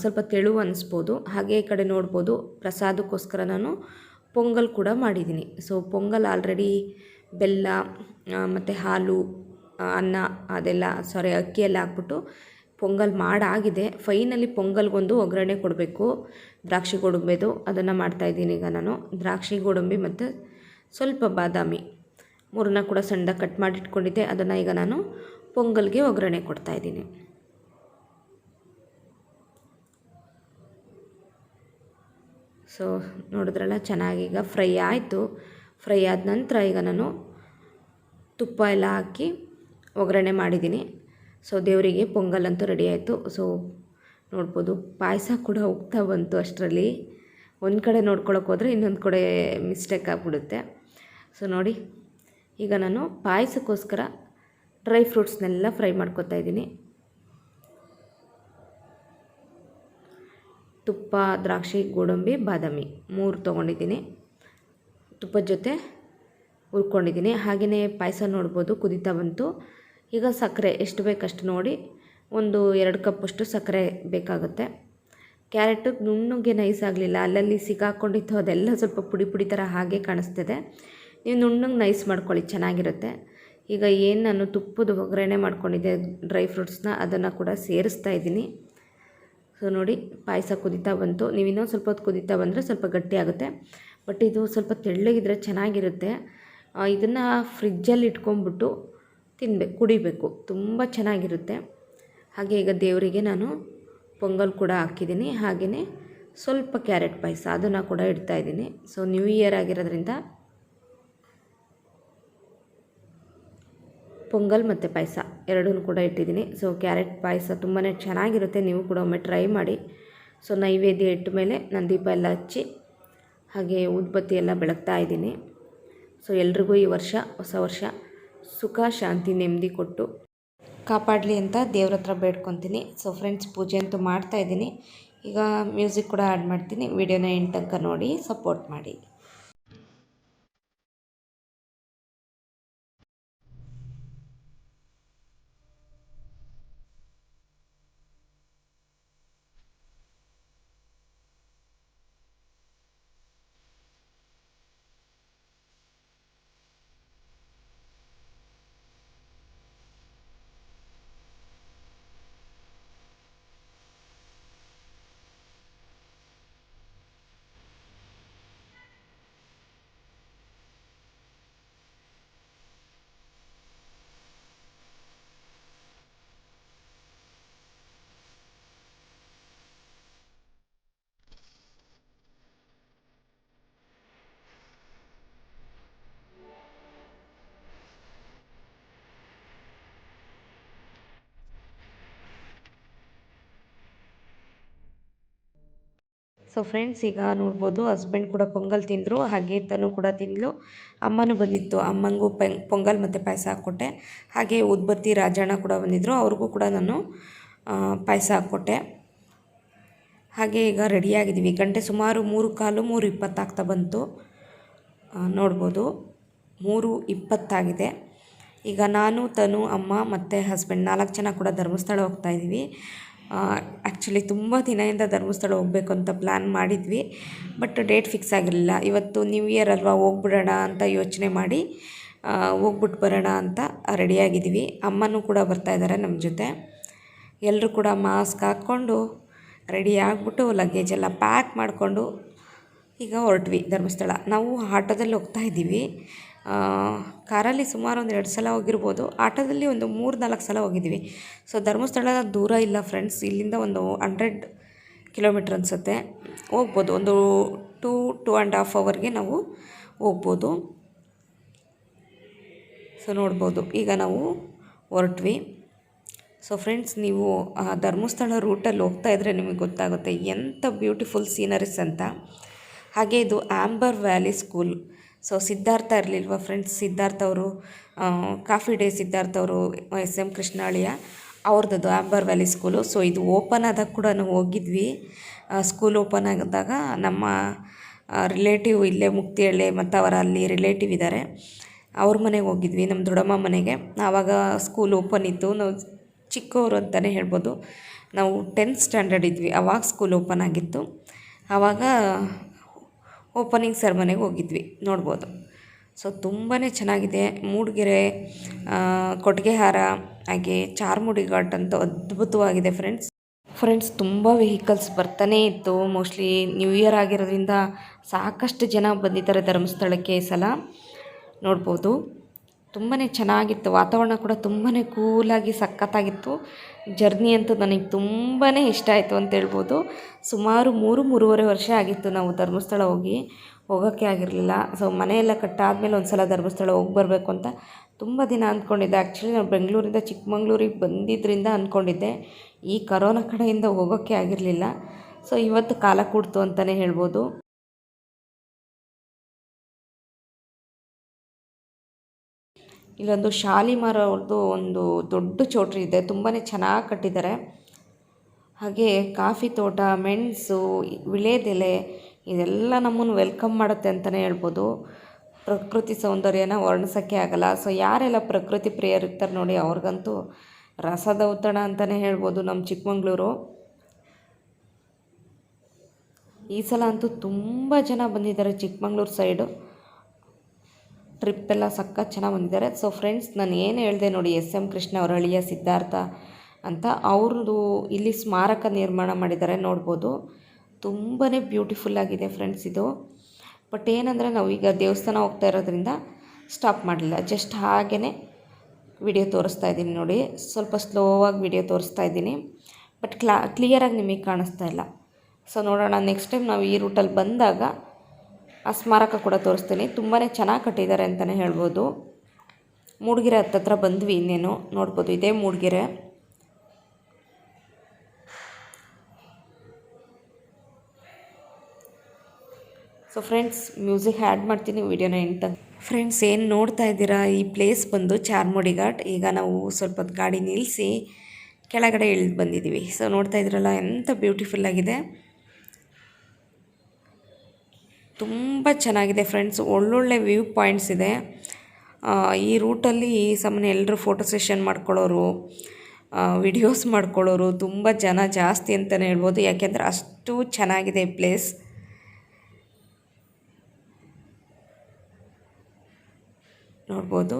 ಸ್ವಲ್ಪ ತೆಳು ಅನ್ನಿಸ್ಬೋದು. ಹಾಗೆ ಈ ಕಡೆ ನೋಡ್ಬೋದು, ಪ್ರಸಾದಕ್ಕೋಸ್ಕರ ನಾನು ಪೊಂಗಲ್ ಕೂಡ ಮಾಡಿದ್ದೀನಿ. ಸೊ ಪೊಂಗಲ್ ಆಲ್ರೆಡಿ ಬೆಲ್ಲ ಮತ್ತು ಹಾಲು ಅನ್ನ, ಅದೆಲ್ಲ ಸಾರಿ ಅಕ್ಕಿ ಎಲ್ಲ ಹಾಕ್ಬಿಟ್ಟು ಪೊಂಗಲ್ ಮಾಡಾಗಿದೆ. ಫೈನಲಿ ಪೊಂಗಲ್ಗೊಂದು ಒಗ್ಗರಣೆ ಕೊಡಬೇಕು. ದ್ರಾಕ್ಷಿ ಗೋಡಂಬಿದು ಅದನ್ನು ಮಾಡ್ತಾಯಿದ್ದೀನಿ ಈಗ ನಾನು. ದ್ರಾಕ್ಷಿ, ಗೋಡಂಬಿ ಮತ್ತು ಸ್ವಲ್ಪ ಬಾದಾಮಿ. ಮೂರನ್ನ ಕೂಡ ಸಣ್ಣದ ಕಟ್ ಮಾಡಿ ಇಟ್ಕೊಂಡಿದ್ದೆ ಅದನ್ನು ಈಗ ನಾನು ಪೊಂಗಲ್ಗೆ ಒಗ್ಗರಣೆ ಕೊಡ್ತಾಯಿದ್ದೀನಿ ಸೊ ನೋಡಿದ್ರಲ್ಲ, ಚೆನ್ನಾಗಿ ಈಗ ಫ್ರೈ ಆಯಿತು. ಫ್ರೈ ಆದ ನಂತರ ಈಗ ನಾನು ತುಪ್ಪ ಎಲ್ಲ ಹಾಕಿ ಒಗ್ಗರಣೆ ಮಾಡಿದ್ದೀನಿ. ಸೊ ದೇವರಿಗೆ ಪೊಂಗಲ್ ಅಂತೂ ರೆಡಿ ಆಯಿತು. ಸೊ ನೋಡ್ಬೋದು. ಪಾಯಸ ಕೂಡ ಹೋಗ್ತಾ ಬಂತು ಅಷ್ಟರಲ್ಲಿ. ಒಂದು ಕಡೆ ನೋಡ್ಕೊಳಕ್ಕೆ ಹೋದರೆ ಇನ್ನೊಂದು ಕಡೆ ಮಿಸ್ಟೇಕ್ ಆಗಿಬಿಡುತ್ತೆ. ಸೊ ನೋಡಿ. ಈಗ ನಾನು ಪಾಯಸಕ್ಕೋಸ್ಕರ ಡ್ರೈ ಫ್ರೂಟ್ಸ್ನೆಲ್ಲ ಫ್ರೈ ಮಾಡ್ಕೊತಾ ಇದ್ದೀನಿ. ತುಪ್ಪ, ದ್ರಾಕ್ಷಿ, ಗೋಡಂಬಿ, ಬಾದಾಮಿ ಮೂರು ತೊಗೊಂಡಿದ್ದೀನಿ. ತುಪ್ಪದ ಜೊತೆ ಹುರ್ಕೊಂಡಿದ್ದೀನಿ. ಹಾಗೆಯೇ ಪಾಯಸ ನೋಡ್ಬೋದು, ಕುದೀತಾ ಬಂತು. ಈಗ ಸಕ್ಕರೆ ಎಷ್ಟು ಬೇಕಷ್ಟು ನೋಡಿ. ಒಂದು ಎರಡು ಕಪ್ಪಷ್ಟು ಸಕ್ಕರೆ ಬೇಕಾಗುತ್ತೆ. ಕ್ಯಾರೆಟು ನುಣ್ಣಗೆ ನೈಸ್ ಆಗಲಿಲ್ಲ. ಅಲ್ಲಲ್ಲಿ ಸಿಕ್ಕಾಕೊಂಡಿತ್ತು ಅದೆಲ್ಲ ಸ್ವಲ್ಪ ಪುಡಿ ಪುಡಿ ಥರ ಹಾಗೆ ಕಾಣಿಸ್ತಿದೆ. ನೀವು ನುಣ್ಣಗೆ ನೈಸ್ ಮಾಡ್ಕೊಳ್ಳಿ, ಚೆನ್ನಾಗಿರುತ್ತೆ. ಈಗ ಏನು ನಾನು ತುಪ್ಪದ ಒಗ್ಗರಣೆ ಮಾಡ್ಕೊಂಡಿದ್ದೆ, ಡ್ರೈ ಫ್ರೂಟ್ಸ್ನ ಅದನ್ನು ಕೂಡ ಸೇರಿಸ್ತಾ ಇದ್ದೀನಿ. ಸೊ ನೋಡಿ, ಪಾಯಸ ಕುದಿತಾ ಬಂತು. ನೀವು ಇನ್ನೊಂದು ಸ್ವಲ್ಪ ಹೊತ್ತು ಕುದಿತಾ ಬಂದರೆ ಸ್ವಲ್ಪ ಗಟ್ಟಿ ಆಗುತ್ತೆ ಬಟ್ ಇದು ಸ್ವಲ್ಪ ತೆಳ್ಳಗಿದ್ರೆ ಚೆನ್ನಾಗಿರುತ್ತೆ. ಇದನ್ನು ಫ್ರಿಜ್ಜಲ್ಲಿ ಇಟ್ಕೊಂಡ್ಬಿಟ್ಟು ತಿನ್ನಬೇಕು ಕುಡಿಬೇಕು. ತುಂಬ ಚೆನ್ನಾಗಿರುತ್ತೆ. ಹಾಗೆ ಈಗ ದೇವರಿಗೆ ನಾನು ಪೊಂಗಲ್ ಕೂಡ ಹಾಕಿದ್ದೀನಿ. ಹಾಗೆಯೇ ಸ್ವಲ್ಪ ಕ್ಯಾರೆಟ್ ಪಾಯಸ ಅದನ್ನು ಕೂಡ ಇಡ್ತಾ ಇದ್ದೀನಿ. ಸೊ ನ್ಯೂ ಇಯರ್ ಆಗಿರೋದ್ರಿಂದ ಪೊಂಗಲ್ ಮತ್ತು ಪಾಯಸ ಎರಡೂ ಕೂಡ ಇಟ್ಟಿದ್ದೀನಿ. ಸೊ ಕ್ಯಾರೆಟ್ ಪಾಯಸ ತುಂಬಾ ಚೆನ್ನಾಗಿರುತ್ತೆ. ನೀವು ಕೂಡ ಒಮ್ಮೆ ಟ್ರೈ ಮಾಡಿ. ಸೊ ನೈವೇದ್ಯ ಇಟ್ಟ ಮೇಲೆ ನಾನು ದೀಪ ಎಲ್ಲ ಹಚ್ಚಿ ಹಾಗೆ ಊದ್ಬತ್ತಿ ಎಲ್ಲ ಬೆಳಗ್ತಾ ಇದ್ದೀನಿ. ಸೊ ಎಲ್ರಿಗೂ ಈ ವರ್ಷ ಹೊಸ ವರ್ಷ ಸುಖ, ಶಾಂತಿ, ನೆಮ್ಮದಿ ಕೊಟ್ಟು ಕಾಪಾಡಲಿ ಅಂತ ದೇವ್ರ ಹತ್ರ ಬೇಡ್ಕೊತೀನಿ. ಸೊ ಫ್ರೆಂಡ್ಸ್ ಪೂಜೆ ಅಂತೂ ಮಾಡ್ತಾಯಿದ್ದೀನಿ ಈಗ ಮ್ಯೂಸಿಕ್ ಕೂಡ ಆ್ಯಡ್ ಮಾಡ್ತೀನಿ. ವಿಡಿಯೋನ ಎಂಟು ತನಕ ನೋಡಿ ಸಪೋರ್ಟ್ ಮಾಡಿ. ಸೊ ಫ್ರೆಂಡ್ಸ್ ಈಗ ನೋಡ್ಬೋದು ಹಸ್ಬೆಂಡ್ ಕೂಡ ಪೊಂಗಲ್ ತಿಂದರು, ಹಾಗೆ ತನು ಕೂಡ ತಿಂದಳು ಅಮ್ಮನೂ ಬಂದಿತ್ತು, ಅಮ್ಮಂಗೂ ಪೆಂಗ್ ಪೊಂಗಲ್ ಮತ್ತು ಪಾಯಸ ಹಾಕ್ಕೊಟ್ಟೆ. ಹಾಗೆ ಉದ್ಬತ್ತಿ ರಾಜಣ್ಣ ಕೂಡ ಬಂದಿದ್ದರು ಅವ್ರಿಗೂ ಕೂಡ ನಾನು ಪಾಯಸ ಹಾಕ್ಕೊಟ್ಟೆ. ಹಾಗೆ ಈಗ ರೆಡಿಯಾಗಿದ್ದೀವಿ ಗಂಟೆ ಸುಮಾರು ಮೂರು ಕಾಲು, ಮೂರು ಇಪ್ಪತ್ತಾಗ್ತಾ ಬಂತು. ನೋಡ್ಬೋದು. ಮೂರು ಇಪ್ಪತ್ತಾಗಿದೆ ಈಗ ನಾನು, ತನು, ಅಮ್ಮ ಮತ್ತು ಹಸ್ಬೆಂಡ್ ನಾಲ್ಕು ಜನ ಕೂಡ ಧರ್ಮಸ್ಥಳ ಹೋಗ್ತಾ ಇದ್ದೀವಿ. ಆ್ಯಕ್ಚುಲಿ ತುಂಬ ದಿನದಿಂದ ಧರ್ಮಸ್ಥಳ ಹೋಗಬೇಕು ಅಂತ ಪ್ಲ್ಯಾನ್ ಮಾಡಿದ್ವಿ ಬಟ್ ಡೇಟ್ ಫಿಕ್ಸ್ ಆಗಿರಲಿಲ್ಲ. ಇವತ್ತು ನ್ಯೂ ಇಯರ್ ಅಲ್ವಾ, ಹೋಗ್ಬಿಡೋಣ ಅಂತ ಯೋಚನೆ ಮಾಡಿ ಹೋಗ್ಬಿಟ್ಟು ಬರೋಣ ಅಂತ ರೆಡಿಯಾಗಿದ್ದೀವಿ ಅಮ್ಮನೂ ಕೂಡ ಬರ್ತಾ ಇದ್ದಾರೆ ನಮ್ಮ ಜೊತೆ. ಎಲ್ಲರೂ ಕೂಡ ಮಾಸ್ಕ್ ಹಾಕ್ಕೊಂಡು ರೆಡಿ ಆಗಿಬಿಟ್ಟು ಲಗೇಜ್ ಎಲ್ಲ ಪ್ಯಾಕ್ ಮಾಡಿಕೊಂಡು ಈಗ ಹೊರಟ್ವಿ ಧರ್ಮಸ್ಥಳ. ನಾವು ಆಟೋದಲ್ಲಿ ಹೋಗ್ತಾ ಇದ್ದೀವಿ. ಕಾರಲ್ಲಿ ಸುಮಾರು ಒಂದು ಎರಡು ಸಲ ಹೋಗಿರ್ಬೋದು. ಆಟೋದಲ್ಲಿ ಒಂದು ಮೂರು ನಾಲ್ಕು ಸಲ ಹೋಗಿದ್ದೀವಿ. ಸೊ ಧರ್ಮಸ್ಥಳ ದೂರ ಇಲ್ಲ ಫ್ರೆಂಡ್ಸ್ ಇಲ್ಲಿಂದ ಒಂದು ಹಂಡ್ರೆಡ್ ಕಿಲೋಮೀಟ್ರ್ ಅನಿಸುತ್ತೆ. ಹೋಗ್ಬೋದು. ಒಂದು ಟೂ ಟೂ ಆ್ಯಂಡ್ ಹಾಫ್ ಅವರ್ಗೆ ನಾವು ಹೋಗ್ಬೋದು. ಸೊ ನೋಡ್ಬೋದು. ಈಗ ನಾವು ಹೊರಟ್ವಿ. ಸೊ ಫ್ರೆಂಡ್ಸ್ ನೀವು, ಆ, ಧರ್ಮಸ್ಥಳ ರೂಟಲ್ಲಿ ಹೋಗ್ತಾ ಇದ್ದರೆ ನಿಮಗೆ ಗೊತ್ತಾಗುತ್ತೆ. ಎಂಥ ಬ್ಯೂಟಿಫುಲ್ ಸೀನರೀಸ್ ಅಂತ. ಹಾಗೆ ಇದು Amber Valley school so Siddhartha ಇರಲಿಲ್ವ friends Siddhartha ಅವರು ಕಾಫಿ ಡೇ ಸಿದ್ಧಾರ್ಥ ಅವರು ಎಸ್ ಎಂ ಕೃಷ್ಣಾಳಿಯ ಅವ್ರದ್ದು ಆಂಬರ್ ವ್ಯಾಲಿ ಸ್ಕೂಲು ಸೊ ಇದು ಓಪನ್ ಆದಾಗ ಕೂಡ ನಾವು ಹೋಗಿದ್ವಿ ಸ್ಕೂಲ್ ಓಪನ್ ಆಗಿದ್ದಾಗ ನಮ್ಮ ರಿಲೇಟಿವ್ ಇಲ್ಲೇ ಮುಕ್ತಿಹಳ್ಳಿ ಮತ್ತು ಅವರ ಅಲ್ಲಿ ರಿಲೇಟಿವ್ ಇದ್ದಾರೆ ಅವ್ರ ಮನೆಗೆ ಹೋಗಿದ್ವಿ ನಮ್ಮ ದೊಡ್ಡಮ್ಮ ಮನೆಗೆ. ಆವಾಗ ಸ್ಕೂಲ್ ಓಪನ್ ಇತ್ತು. ನಾವು ಚಿಕ್ಕವರು ಅಂತಲೇ ಹೇಳ್ಬೋದು. ನಾವು ಟೆಂತ್ ಸ್ಟ್ಯಾಂಡರ್ಡ್ ಇದ್ವಿ. ಆವಾಗ ಸ್ಕೂಲ್ ಓಪನ್ ಆಗಿತ್ತು. ಆವಾಗ ಓಪನಿಂಗ್ ಸೆರ್ಮನೆಗೆ ಹೋಗಿದ್ವಿ. ನೋಡ್ಬೋದು. ಸೊ ತುಂಬಾ ಚೆನ್ನಾಗಿದೆ. ಮೂಡಿಗೆರೆ ಕೊಟ್ಟಿಗೆಹಾರ ಹಾಗೆ ಚಾರ್ಮುಡಿ ಘಾಟ್ ಅಂತ ಅದ್ಭುತವಾಗಿದೆ ಫ್ರೆಂಡ್ಸ್ ಫ್ರೆಂಡ್ಸ್ ತುಂಬ ವೆಹಿಕಲ್ಸ್ ಬರ್ತಾನೇ ಇತ್ತು. ಮೋಸ್ಟ್ಲಿ ನ್ಯೂ ಇಯರ್ ಆಗಿರೋದ್ರಿಂದ ಸಾಕಷ್ಟು ಜನ ಬಂದಿದ್ದಾರೆ ಧರ್ಮಸ್ಥಳಕ್ಕೆ ಈ ಸಲ. ನೋಡ್ಬೋದು. ತುಂಬಾ ಚೆನ್ನಾಗಿತ್ತು. ವಾತಾವರಣ ಕೂಡ ತುಂಬಾ ಕೂಲಾಗಿ ಸಖತ್ತಾಗಿತ್ತು. ಜರ್ನಿ ಅಂತೂ ನನಗೆ ತುಂಬಾ ಇಷ್ಟ ಆಯಿತು ಅಂತ ಹೇಳ್ಬೋದು. ಸುಮಾರು ಮೂರು, ಮೂರುವರೆ ವರ್ಷ ಆಗಿತ್ತು ನಾವು ಧರ್ಮಸ್ಥಳ ಹೋಗಿ. ಹೋಗೋಕ್ಕೆ ಆಗಿರಲಿಲ್ಲ. ಸೊ ಮನೆಯೆಲ್ಲ ಕಟ್ಟಾದಮೇಲೆ ಒಂದು ಸಲ ಧರ್ಮಸ್ಥಳ ಹೋಗಿ ಬರಬೇಕು ಅಂತ ತುಂಬ ದಿನ ಅಂದ್ಕೊಂಡಿದ್ದೆ ಆ್ಯಕ್ಚುಲಿ ನಾವು ಬೆಂಗಳೂರಿಂದ ಚಿಕ್ಕಮಂಗ್ಳೂರಿಗೆ ಬಂದಿದ್ದರಿಂದ ಅಂದ್ಕೊಂಡಿದ್ದೆ ಈ ಕರೋನಾ ಕಡೆಯಿಂದ ಹೋಗೋಕ್ಕೆ ಆಗಿರಲಿಲ್ಲ. ಸೊ ಇವತ್ತು ಕಾಲ ಕೂಡ್ತು ಅಂತಲೇ ಹೇಳ್ಬೋದು. ಇಲ್ಲೊಂದು ಶಾಲಿಮಾರ್ ಅವ್ರದ್ದು ಒಂದು ದೊಡ್ಡ ಚೌಟ್ರಿ ಇದೆ ತುಂಬಾ ಚೆನ್ನಾಗಿ ಕಟ್ಟಿದ್ದಾರೆ. ಹಾಗೆ ಕಾಫಿ ತೋಟ, ಮೆಣಸು, ವಿಳೆದೆಲೆ, ಇದೆಲ್ಲ ನಮ್ಮನ್ನು ವೆಲ್ಕಮ್ ಮಾಡುತ್ತೆ ಅಂತಲೇ ಹೇಳ್ಬೋದು. ಪ್ರಕೃತಿ ಸೌಂದರ್ಯನ ವರ್ಣಿಸೋಕ್ಕೆ ಆಗಲ್ಲ. ಸೊ ಯಾರೆಲ್ಲ ಪ್ರಕೃತಿ ಪ್ರಿಯರು ಇರ್ತಾರೆ ನೋಡಿ, ಅವ್ರಿಗಂತೂ ರಸದೌತಣ ಅಂತಲೇ ಹೇಳ್ಬೋದು ನಮ್ಮ ಚಿಕ್ಕಮಂಗ್ಳೂರು. ಈ ಸಲ ಅಂತೂ ತುಂಬ ಜನ ಬಂದಿದ್ದಾರೆ ಚಿಕ್ಕಮಂಗ್ಳೂರು ಸೈಡು. ಟ್ರಿಪ್ ಎಲ್ಲ ಸಖತ್ ಚೆನ್ನಾಗಿ ಬಂದಿದ್ದಾರೆ. ಸೊ ಫ್ರೆಂಡ್ಸ್ ನಾನು ಏನು ಹೇಳಿದೆ ನೋಡಿ, ಎಸ್ ಎಂ ಕೃಷ್ಣ ಅವರ ಅಳಿಯ ಸಿದ್ಧಾರ್ಥ ಅಂತ ಅವ್ರದ್ದು ಇಲ್ಲಿ ಸ್ಮಾರಕ ನಿರ್ಮಾಣ ಮಾಡಿದ್ದಾರೆ ನೋಡ್ಬೋದು. ತುಂಬಾ ಬ್ಯೂಟಿಫುಲ್ ಆಗಿದೆ ಫ್ರೆಂಡ್ಸ್ ಇದು. ಬಟ್ ಏನಂದರೆ ನಾವೀಗ ದೇವಸ್ಥಾನ ಹೋಗ್ತಾ ಇರೋದ್ರಿಂದ ಸ್ಟಾಪ್ ಮಾಡಲಿಲ್ಲ. ಜಸ್ಟ್ ಹಾಗೇ ವಿಡಿಯೋ ತೋರಿಸ್ತಾ ಇದ್ದೀನಿ ನೋಡಿ. ಸ್ವಲ್ಪ ಸ್ಲೋವಾಗಿ ವಿಡಿಯೋ ತೋರಿಸ್ತಾ ಇದ್ದೀನಿ. ಬಟ್ ಕ್ಲಾ ಕ್ಲಿಯರಾಗಿ ನಿಮಗೆ ಕಾಣಿಸ್ತಾ ಇಲ್ಲ. ಸೊ ನೋಡೋಣ ನೆಕ್ಸ್ಟ್ ಟೈಮ್ ನಾವು ಈ ರೂಟಲ್ಲಿ ಬಂದಾಗ ಆ ಸ್ಮಾರಕ ಕೂಡ ತೋರಿಸ್ತೀನಿ. ತುಂಬಾ ಚೆನ್ನಾಗಿ ಕಟ್ಟಿದ್ದಾರೆ ಅಂತಲೇ ಹೇಳ್ಬೋದು. ಮೂಡಿಗೆರೆ ಹತ್ತತ್ರ ಬಂದ್ವಿ ಇನ್ನೇನು, ನೋಡ್ಬೋದು. ಇದೇ Mudigere. So friends music add ಮಾಡ್ತೀನಿ ವಿಡಿಯೋನ ಎಂಟ. ಫ್ರೆಂಡ್ಸ್ ಏನು ನೋಡ್ತಾ ಇದ್ದೀರಾ? ಈ ಪ್ಲೇಸ್ ಬಂದು ಚಾರ್ಮುಡಿ ಘಾಟ್ ಈಗ ನಾವು ಸ್ವಲ್ಪ ಗಾಡಿ ನಿಲ್ಲಿಸಿ ಕೆಳಗಡೆ ಇಳಿದು ಬಂದಿದ್ದೀವಿ. ಸೊ ನೋಡ್ತಾ ಇದ್ರಲ್ಲ ಎಂಥ ಬ್ಯೂಟಿಫುಲ್ ಆಗಿದೆ. ತುಂಬ ಚೆನ್ನಾಗಿದೆ ಫ್ರೆಂಡ್ಸ್, ಒಳ್ಳೊಳ್ಳೆ ವ್ಯೂ ಪಾಯಿಂಟ್ಸ್ ಇದೆ. ಈ ರೂಟಲ್ಲಿ ಸಾಮಾನ್ಯ ಎಲ್ಲರೂ ಫೋಟೋ ಸೆಷನ್ ಮಾಡ್ಕೊಳ್ಳೋರು ವಿಡಿಯೋಸ್ ಮಾಡ್ಕೊಳ್ಳೋರು ತುಂಬ ಜನ ಜಾಸ್ತಿ ಅಂತಲೇ ಹೇಳ್ಬೋದು. ಯಾಕೆಂದರೆ ಅಷ್ಟು ಚೆನ್ನಾಗಿದೆ ಪ್ಲೇಸ್. ನೋಡ್ಬೋದು.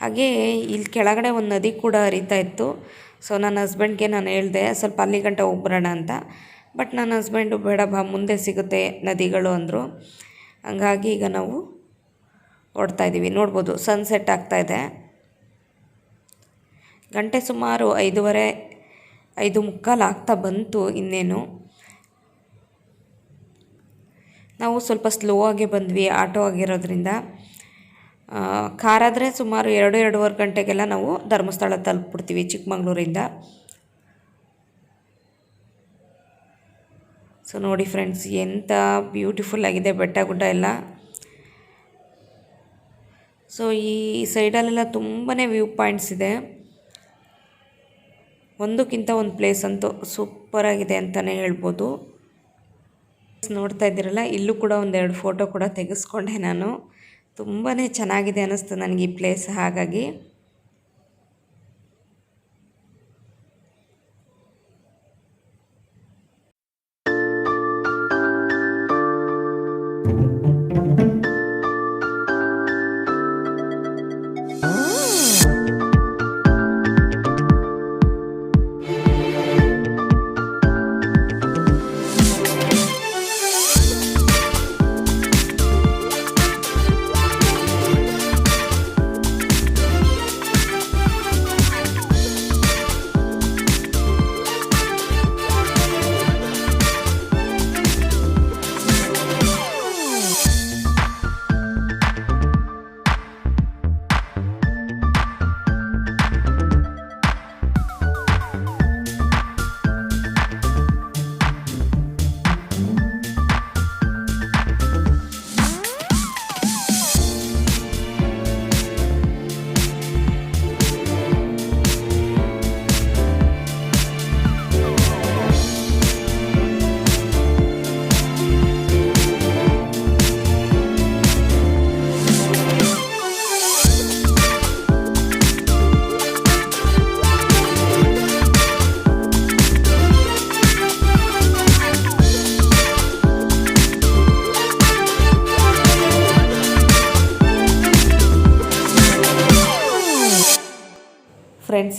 ಹಾಗೆ ಇಲ್ಲಿ ಕೆಳಗಡೆ ಒಂದು ನದಿ ಕೂಡ ಹರಿತಾ ಇತ್ತು. ಸೊ, ನನ್ನ ಹಸ್ಬೆಂಡ್ಗೆ ನಾನು ಹೇಳಿದೆ, ಸ್ವಲ್ಪ ಅಲ್ಲಿ ಗಂಟ ಹೋಗ್ಬರೋಣ ಅಂತ. ಬಟ್ ನನ್ನ ಹಸ್ಬೆಂಡು ಬೇಡ ಬಾ, ಮುಂದೆ ಸಿಗುತ್ತೆ ನದಿಗಳು ಅಂದರು. ಹಂಗಾಗಿ ಈಗ ನಾವು ಇದ್ದೀವಿ ನೋಡ್ಬೋದು ಸನ್ಸೆಟ್ ಆಗ್ತಾ ಇದೆ. ಗಂಟೆ ಸುಮಾರು ಐದೂವರೆ, ಐದು ಮುಕ್ಕಾಲು ಆಗ್ತಾ ಬಂತು ಇನ್ನೇನು. ನಾವು ಸ್ವಲ್ಪ ಸ್ಲೋ ಆಗಿ ಬಂದ್ವಿ ಆಟೋ ಆಗಿರೋದ್ರಿಂದ. ಕಾರಾದರೆ ಸುಮಾರು ಎರಡು, ಎರಡೂವರೆ ಗಂಟೆಗೆಲ್ಲ ನಾವು ಧರ್ಮಸ್ಥಳ ತಲುಪಿಬಿಡ್ತೀವಿ ಚಿಕ್ಕಮಂಗ್ಳೂರಿಂದ. ಸೊ ನೋಡಿ ಫ್ರೆಂಡ್ಸ್ ಎಂಥ ಬ್ಯೂಟಿಫುಲ್ ಆಗಿದೆ ಬೆಟ್ಟ ಗುಡ್ಡ ಎಲ್ಲ. ಸೊ ಈ ಸೈಡಲ್ಲೆಲ್ಲ ತುಂಬಾ ವ್ಯೂ ಪಾಯಿಂಟ್ಸ್ ಇದೆ. ಒಂದಕ್ಕಿಂತ ಒಂದು ಪ್ಲೇಸ್ ಅಂತೂ ಸೂಪರಾಗಿದೆ ಅಂತಲೇ ಹೇಳ್ಬೋದು. ನೋಡ್ತಾ ಇದ್ದೀರಲ್ಲ, ಇಲ್ಲೂ ಕೂಡ ಒಂದೆರಡು ಫೋಟೋ ಕೂಡ ತೆಗೆಸ್ಕೊಂಡೆ ನಾನು. ತುಂಬಾ ಚೆನ್ನಾಗಿದೆ ಅನ್ನಿಸ್ತು ನನಗೆ ಈ ಪ್ಲೇಸ್ ಹಾಗಾಗಿ.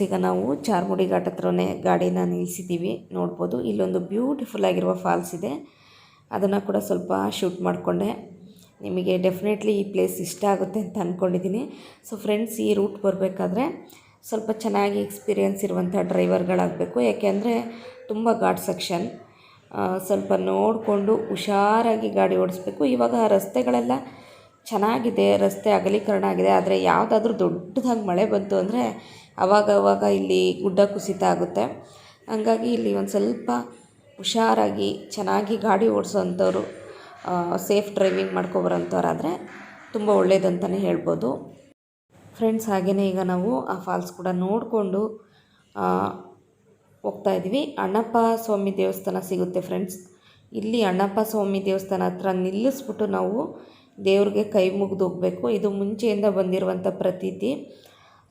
ಈಗ ನಾವು ಚಾರ್ಮುಡಿ ಘಾಟ್ ಹತ್ರನೇ ಗಾಡಿನ ನಿಲ್ಲಿಸಿದ್ದೀವಿ ನೋಡ್ಬೋದು, ಇಲ್ಲೊಂದು ಬ್ಯೂಟಿಫುಲ್ ಆಗಿರುವ ಫಾಲ್ಸ್ ಇದೆ. ಅದನ್ನು ಕೂಡ ಸ್ವಲ್ಪ ಶೂಟ್ ಮಾಡಿಕೊಂಡೆ. ನಿಮಗೆ ಡೆಫಿನೆಟ್ಲಿ ಈ ಪ್ಲೇಸ್ ಇಷ್ಟ ಆಗುತ್ತೆ ಅಂತ ಅಂದ್ಕೊಂಡಿದ್ದೀನಿ ಸೊ ಫ್ರೆಂಡ್ಸ್ ಈ ರೂಟ್ ಬರಬೇಕಾದ್ರೆ ಸ್ವಲ್ಪ ಚೆನ್ನಾಗಿ ಎಕ್ಸ್ಪೀರಿಯೆನ್ಸ್ ಇರುವಂಥ ಡ್ರೈವರ್ಗಳಾಗಬೇಕು ಯಾಕೆಂದರೆ ತುಂಬ ಘಾಟ್ ಸೆಕ್ಷನ್ ಸ್ವಲ್ಪ ನೋಡಿಕೊಂಡು ಹುಷಾರಾಗಿ ಗಾಡಿ ಓಡಿಸ್ಬೇಕು. ಇವಾಗ ರಸ್ತೆಗಳೆಲ್ಲ ಚೆನ್ನಾಗಿದೆ, ರಸ್ತೆ ಅಗಲೀಕರಣ ಆಗಿದೆ. ಆದರೆ ಯಾವುದಾದ್ರೂ ದೊಡ್ಡದಾಗಿ ಮಳೆ ಬಂತು ಅಂದರೆ ಅವಾಗ ಅವಾಗ ಇಲ್ಲಿ ಗುಡ್ಡ ಕುಸಿತ ಆಗುತ್ತೆ. ಹಾಗಾಗಿ ಇಲ್ಲಿ ಒಂದು ಸ್ವಲ್ಪ ಹುಷಾರಾಗಿ ಚೆನ್ನಾಗಿ ಗಾಡಿ ಓಡಿಸೋವಂಥವ್ರು ಸೇಫ್ ಡ್ರೈವಿಂಗ್ ಮಾಡ್ಕೊಬರೋಂಥವ್ರಾದರೆ ತುಂಬ ಒಳ್ಳೆಯದಂತಲೇ ಹೇಳ್ಬೋದು. ಫ್ರೆಂಡ್ಸ್ ಹಾಗೆಯೇ ಈಗ ನಾವು ಆ ಫಾಲ್ಸ್ ಕೂಡ ನೋಡಿಕೊಂಡು ಹೋಗ್ತಾ ಇದ್ವಿ ಅಣ್ಣಪ್ಪ ಸ್ವಾಮಿ ದೇವಸ್ಥಾನ ಸಿಗುತ್ತೆ ಫ್ರೆಂಡ್ಸ್ ಇಲ್ಲಿ ಅಣ್ಣಪ್ಪ ಸ್ವಾಮಿ ದೇವಸ್ಥಾನ ಹತ್ರ ನಿಲ್ಲಿಸ್ಬಿಟ್ಟು ನಾವು ದೇವ್ರಿಗೆ ಕೈ ಮುಗಿದು ಹೋಗಬೇಕು. ಇದು ಮುಂಚೆಯಿಂದ ಬಂದಿರುವಂಥ ಪ್ರತೀತಿ.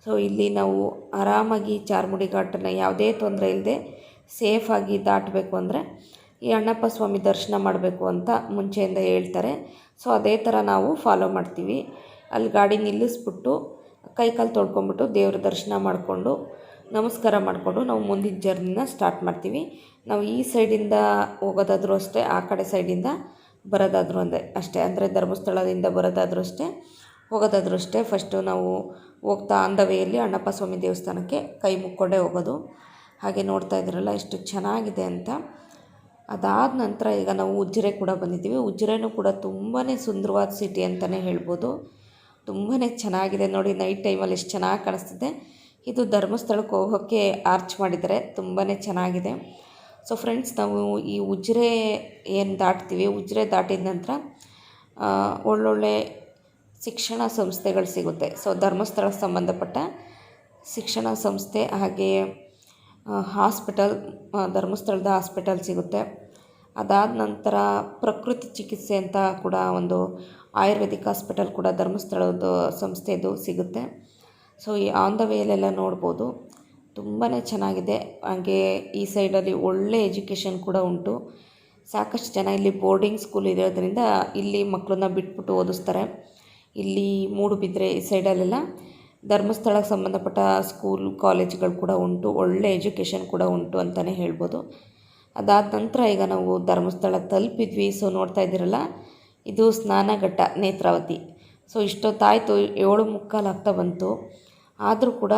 ಸೊ ಇಲ್ಲಿ ನಾವು ಆರಾಮಾಗಿ ಚಾರ್ಮುಡಿ ಘಾಟನ್ನು ಯಾವುದೇ ತೊಂದರೆ ಇಲ್ಲದೆ ಸೇಫಾಗಿ ದಾಟಬೇಕು ಅಂದರೆ ಈ ಅಣ್ಣಪ್ಪ ಸ್ವಾಮಿ ದರ್ಶನ ಮಾಡಬೇಕು ಅಂತ ಮುಂಚೆಯಿಂದ ಹೇಳ್ತಾರೆ. ಸೊ ಅದೇ ಥರ ನಾವು ಫಾಲೋ ಮಾಡ್ತೀವಿ. ಅಲ್ಲಿ ಗಾಡಿ ನಿಲ್ಲಿಸ್ಬಿಟ್ಟು ಕೈ ಕಾಲು ತೊಳ್ಕೊಂಬಿಟ್ಟು ದೇವ್ರ ದರ್ಶನ ಮಾಡಿಕೊಂಡು ನಮಸ್ಕಾರ ಮಾಡಿಕೊಂಡು ನಾವು ಮುಂದಿನ ಜರ್ನಿನ ಸ್ಟಾರ್ಟ್ ಮಾಡ್ತೀವಿ. ನಾವು ಈ ಸೈಡಿಂದ ಹೋಗೋದಾದ್ರೂ ಅಷ್ಟೇ, ಆ ಕಡೆ ಸೈಡಿಂದ ಬರೋದಾದ್ರೂ ಅಂದರೆ ಅಷ್ಟೇ. ಅಂದರೆ ಧರ್ಮಸ್ಥಳದಿಂದ ಬರೋದಾದರೂ ಅಷ್ಟೇ. ಹೋಗೋದಾದ್ರೂ ಅಷ್ಟೇ ಫಸ್ಟು ನಾವು ಹೋಗ್ತಾ ಆನ್ ದ ಅಣ್ಣಪ್ಪ ಸ್ವಾಮಿ ದೇವಸ್ಥಾನಕ್ಕೆ ಕೈ ಮುಕ್ಕೊಂಡೇ ಹೋಗೋದು. ಹಾಗೆ ನೋಡ್ತಾ ಇದ್ದೀರಲ್ಲ ಎಷ್ಟು ಚೆನ್ನಾಗಿದೆ ಅಂತ. ಅದಾದ ನಂತರ ಈಗ ನಾವು ಉಜ್ರೆ ಕೂಡ ಬಂದಿದ್ದೀವಿ. ಉಜಿರೆನೂ ಕೂಡ ತುಂಬಾ ಸುಂದರವಾದ ಸಿಟಿ ಅಂತಲೇ ಹೇಳ್ಬೋದು. ತುಂಬಾ ಚೆನ್ನಾಗಿದೆ ನೋಡಿ ನೈಟ್ ಟೈಮಲ್ಲಿ ಎಷ್ಟು ಚೆನ್ನಾಗಿ ಕಾಣಿಸ್ತಿದೆ. ಇದು ಧರ್ಮಸ್ಥಳಕ್ಕೆ ಹೋಗೋಕ್ಕೆ ಆರ್ಚ್ ಮಾಡಿದ್ದಾರೆ ತುಂಬಾ ಚೆನ್ನಾಗಿದೆ. ಸೊ ಫ್ರೆಂಡ್ಸ್ ನಾವು ಈ ಉಜ್ರೆ ಏನು ದಾಟ್ತೀವಿ? ಉಜ್ರೆ ದಾಟಿದ ನಂತರ ಒಳ್ಳೊಳ್ಳೆ ಶಿಕ್ಷಣ ಸಂಸ್ಥೆಗಳು ಸಿಗುತ್ತೆ. ಸೊ ಧರ್ಮಸ್ಥಳ ಸಂಬಂಧಪಟ್ಟ ಶಿಕ್ಷಣ ಸಂಸ್ಥೆ ಹಾಗೆ ಹಾಸ್ಪಿಟಲ್ ಧರ್ಮಸ್ಥಳದ ಹಾಸ್ಪಿಟಲ್ ಸಿಗುತ್ತೆ. ಅದಾದ ನಂತರ ಪ್ರಕೃತಿ ಚಿಕಿತ್ಸೆ ಅಂತ ಕೂಡ ಒಂದು ಆಯುರ್ವೇದಿಕ್ ಹಾಸ್ಪಿಟಲ್ ಕೂಡ ಧರ್ಮಸ್ಥಳದ ಸಂಸ್ಥೆದು ಸಿಗುತ್ತೆ. ಸೊ ಈ ಆನ್ ದ ವೇಲೆಲ್ಲ ನೋಡ್ಬೋದು. ತುಂಬಾ ಚೆನ್ನಾಗಿದೆ. ಹಾಗೆ ಈ ಸೈಡಲ್ಲಿ ಒಳ್ಳೆ ಎಜುಕೇಷನ್ ಕೂಡ ಉಂಟು. ಸಾಕಷ್ಟು ಜನ ಇಲ್ಲಿ ಬೋರ್ಡಿಂಗ್ ಸ್ಕೂಲ್ ಇರೋದ್ರಿಂದ ಇಲ್ಲಿ ಮಕ್ಕಳನ್ನ ಬಿಟ್ಬಿಟ್ಟು ಓದಿಸ್ತಾರೆ. ಇಲ್ಲಿ ಮೂಡುಬಿದ್ರೆ ಈ ಸೈಡಲ್ಲೆಲ್ಲ ಧರ್ಮಸ್ಥಳಕ್ಕೆ ಸಂಬಂಧಪಟ್ಟ ಸ್ಕೂಲ್, ಕಾಲೇಜ್ಗಳು ಕೂಡ ಉಂಟು, ಒಳ್ಳೆ ಎಜುಕೇಷನ್ ಕೂಡ ಉಂಟು ಅಂತಲೇ ಹೇಳ್ಬೋದು. ಅದಾದ ನಂತರ ಈಗ ನಾವು ಧರ್ಮಸ್ಥಳ ತಲುಪಿದ್ವಿ. ಸೊ ನೋಡ್ತಾ ಇದ್ದೀರಲ್ಲ, ಇದು ಸ್ನಾನಘಟ್ಟ, ನೇತ್ರಾವತಿ. ಸೊ ಇಷ್ಟೊತ್ತಾಯಿತು, ಏಳು ಮುಕ್ಕಾಲು ಆಗ್ತಾ ಬಂತು. ಆದರೂ ಕೂಡ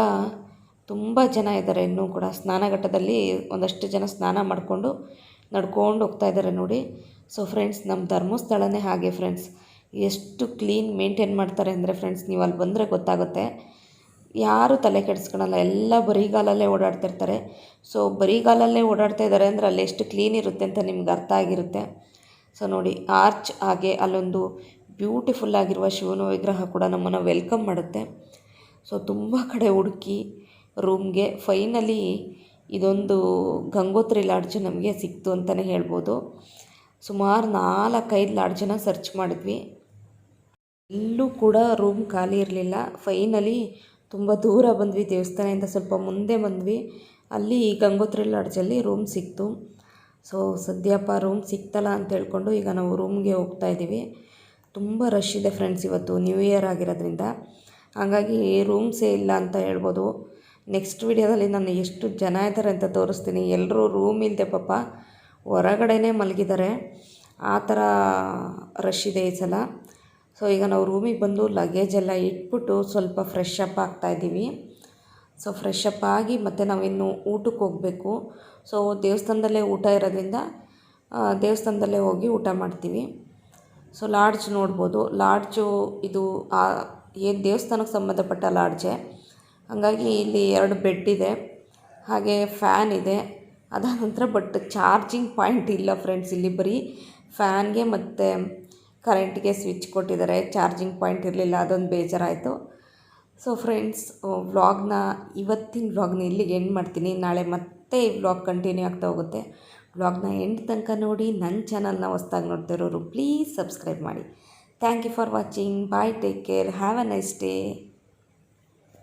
ತುಂಬ ಜನ ಇದ್ದಾರೆ. ಇನ್ನೂ ಕೂಡ ಸ್ನಾನಘಟ್ಟದಲ್ಲಿ ಒಂದಷ್ಟು ಜನ ಸ್ನಾನ ಮಾಡಿಕೊಂಡು ನಡ್ಕೊಂಡು ಹೋಗ್ತಾ ಇದ್ದಾರೆ ನೋಡಿ. ಸೊ ಫ್ರೆಂಡ್ಸ್ ನಮ್ಮ ಧರ್ಮಸ್ಥಳನೇ ಹಾಗೆ ಫ್ರೆಂಡ್ಸ್ ಎಷ್ಟು ಕ್ಲೀನ್ ಮೇಂಟೈನ್ ಮಾಡ್ತಾರೆ ಅಂದರೆ ಫ್ರೆಂಡ್ಸ್ ನೀವು ಅಲ್ಲಿ ಬಂದರೆ ಗೊತ್ತಾಗುತ್ತೆ. ಯಾರು ತಲೆ ಕೆಡಿಸ್ಕೊಳಲ್ಲ, ಎಲ್ಲ ಬರಿಗಾಲಲ್ಲೇ ಓಡಾಡ್ತಿರ್ತಾರೆ. ಸೊ ಬರಿಗಾಲಲ್ಲೇ ಓಡಾಡ್ತಾ ಇದ್ದಾರೆ ಅಂದರೆ ಅಲ್ಲಿ ಎಷ್ಟು ಕ್ಲೀನ್ ಇರುತ್ತೆ ಅಂತ ನಿಮ್ಗೆ ಅರ್ಥ ಆಗಿರುತ್ತೆ. ಸೊ ನೋಡಿ, ಆರ್ಚ್ ಹಾಗೆ ಅಲ್ಲೊಂದು ಬ್ಯೂಟಿಫುಲ್ ಆಗಿರುವ ಶಿವನ ವಿಗ್ರಹ ಕೂಡ ನಮ್ಮನ್ನು ವೆಲ್ಕಮ್ ಮಾಡುತ್ತೆ. ಸೊ ತುಂಬ ಕಡೆ ಹುಡುಕಿ ರೂಮ್ಗೆ ಫೈನಲಿ ಇದೊಂದು ಗಂಗೋತ್ರಿ ಲಾಡ್ಜ್ ನಮಗೆ ಸಿಕ್ತು ಅಂತಲೇ ಹೇಳ್ಬೋದು. ಸುಮಾರು ನಾಲ್ಕೈದು ಲಾಡ್ಜನ್ನ ಸರ್ಚ್ ಮಾಡಿದ್ವಿ. ಎಲ್ಲೂ ಕೂಡ ರೂಮ್ ಖಾಲಿ ಇರಲಿಲ್ಲ. ಫೈನಲಿ ತುಂಬ ದೂರ ಬಂದ್ವಿ, ದೇವಸ್ಥಾನದಿಂದ ಸ್ವಲ್ಪ ಮುಂದೆ ಬಂದ್ವಿ. ಅಲ್ಲಿ ಗಂಗೋತ್ರಿ ಲಾಡ್ಜಲ್ಲಿ ರೂಮ್ ಸಿಕ್ತು. ಸೊ ಸದ್ಯಪ್ಪ ರೂಮ್ ಸಿಕ್ತಲ್ಲ ಅಂತ ಹೇಳ್ಕೊಂಡು ಈಗ ನಾವು ರೂಮ್ಗೆ ಹೋಗ್ತಾ ಇದ್ದೀವಿ. ತುಂಬ ರಶ್ ಇದೆ ಫ್ರೆಂಡ್ಸ್ ಇವತ್ತು ನ್ಯೂ ಇಯರ್ ಆಗಿರೋದ್ರಿಂದ. ಹಾಗಾಗಿ ರೂಮ್ಸೇ ಇಲ್ಲ ಅಂತ ಹೇಳ್ಬೋದು. ನೆಕ್ಸ್ಟ್ ವಿಡಿಯೋದಲ್ಲಿ ನಾನು ಎಷ್ಟು ಜನ ಇದ್ದಾರೆ ಅಂತ ತೋರಿಸ್ತೀನಿ. ಎಲ್ಲರೂ ರೂಮ್ ಇಲ್ಲದೆ ಪಾಪ ಹೊರಗಡೆನೇ ಮಲಗಿದ್ದಾರೆ. ಆ ಥರ ರಶ್ ಇದೆ ಈ ಸಲ. ಸೊ ಈಗ ನಾವು ರೂಮಿಗೆ ಬಂದು ಲಗೇಜ್ ಎಲ್ಲ ಇಟ್ಬಿಟ್ಟು ಸ್ವಲ್ಪ ಫ್ರೆಶ್ ಅಪ್ ಆಗ್ತಾಯಿದ್ದೀವಿ ಸೊ ಫ್ರೆಶ್ ಅಪ್ ಆಗಿ ಮತ್ತು ನಾವಿನ್ನು ಊಟಕ್ಕೆ ಹೋಗಬೇಕು. ಸೊ ದೇವಸ್ಥಾನದಲ್ಲೇ ಊಟ ಇರೋದ್ರಿಂದ ದೇವಸ್ಥಾನದಲ್ಲೇ ಹೋಗಿ ಊಟ ಮಾಡ್ತೀವಿ. ಸೊ ಲಾಡ್ಜ್ ನೋಡ್ಬೋದು. ಲಾಡ್ಜು ಇದು ಏನು ದೇವಸ್ಥಾನಕ್ಕೆ ಸಂಬಂಧಪಟ್ಟ ಲಾಡ್ಜೆ ಹಾಗಾಗಿ ಇಲ್ಲಿ ಎರಡು ಬೆಡ್ ಇದೆ. ಹಾಗೆ ಫ್ಯಾನ್ ಇದೆ. ಅದಾದ ನಂತರ ಬಟ್ ಚಾರ್ಜಿಂಗ್ ಪಾಯಿಂಟ್ ಇಲ್ಲ ಫ್ರೆಂಡ್ಸ್ ಇಲ್ಲಿ ಬರೀ ಫ್ಯಾನ್ಗೆ ಮತ್ತು ಕರೆಂಟ್ಗೆ ಸ್ವಿಚ್ ಕೊಟ್ಟಿದ್ದಾರೆ, ಚಾರ್ಜಿಂಗ್ ಪಾಯಿಂಟ್ ಇರಲಿಲ್ಲ, ಅದೊಂದು ಬೇಜಾರಾಯಿತು. ಸೊ ಫ್ರೆಂಡ್ಸ್ ವ್ಲಾಗ್ನ ಇವತ್ತಿನ ವ್ಲಾಗ್ನ ಇಲ್ಲಿಗೆ ಎಂಡ್ ಮಾಡ್ತೀನಿ. ನಾಳೆ ಮತ್ತೆ ಈ ವ್ಲಾಗ್ ಕಂಟಿನ್ಯೂ ಆಗ್ತಾ ಹೋಗುತ್ತೆ. ವ್ಲಾಗ್ನ ಎಂಡ್ ತನಕ ನೋಡಿ ನನ್ನ ಚಾನಲ್ನ ಹೊಸ್ದಾಗಿ ನೋಡ್ತಿರೋರು ಪ್ಲೀಸ್ ಸಬ್ಸ್ಕ್ರೈಬ್ ಮಾಡಿ. Thank you for watching bye take care have a nice day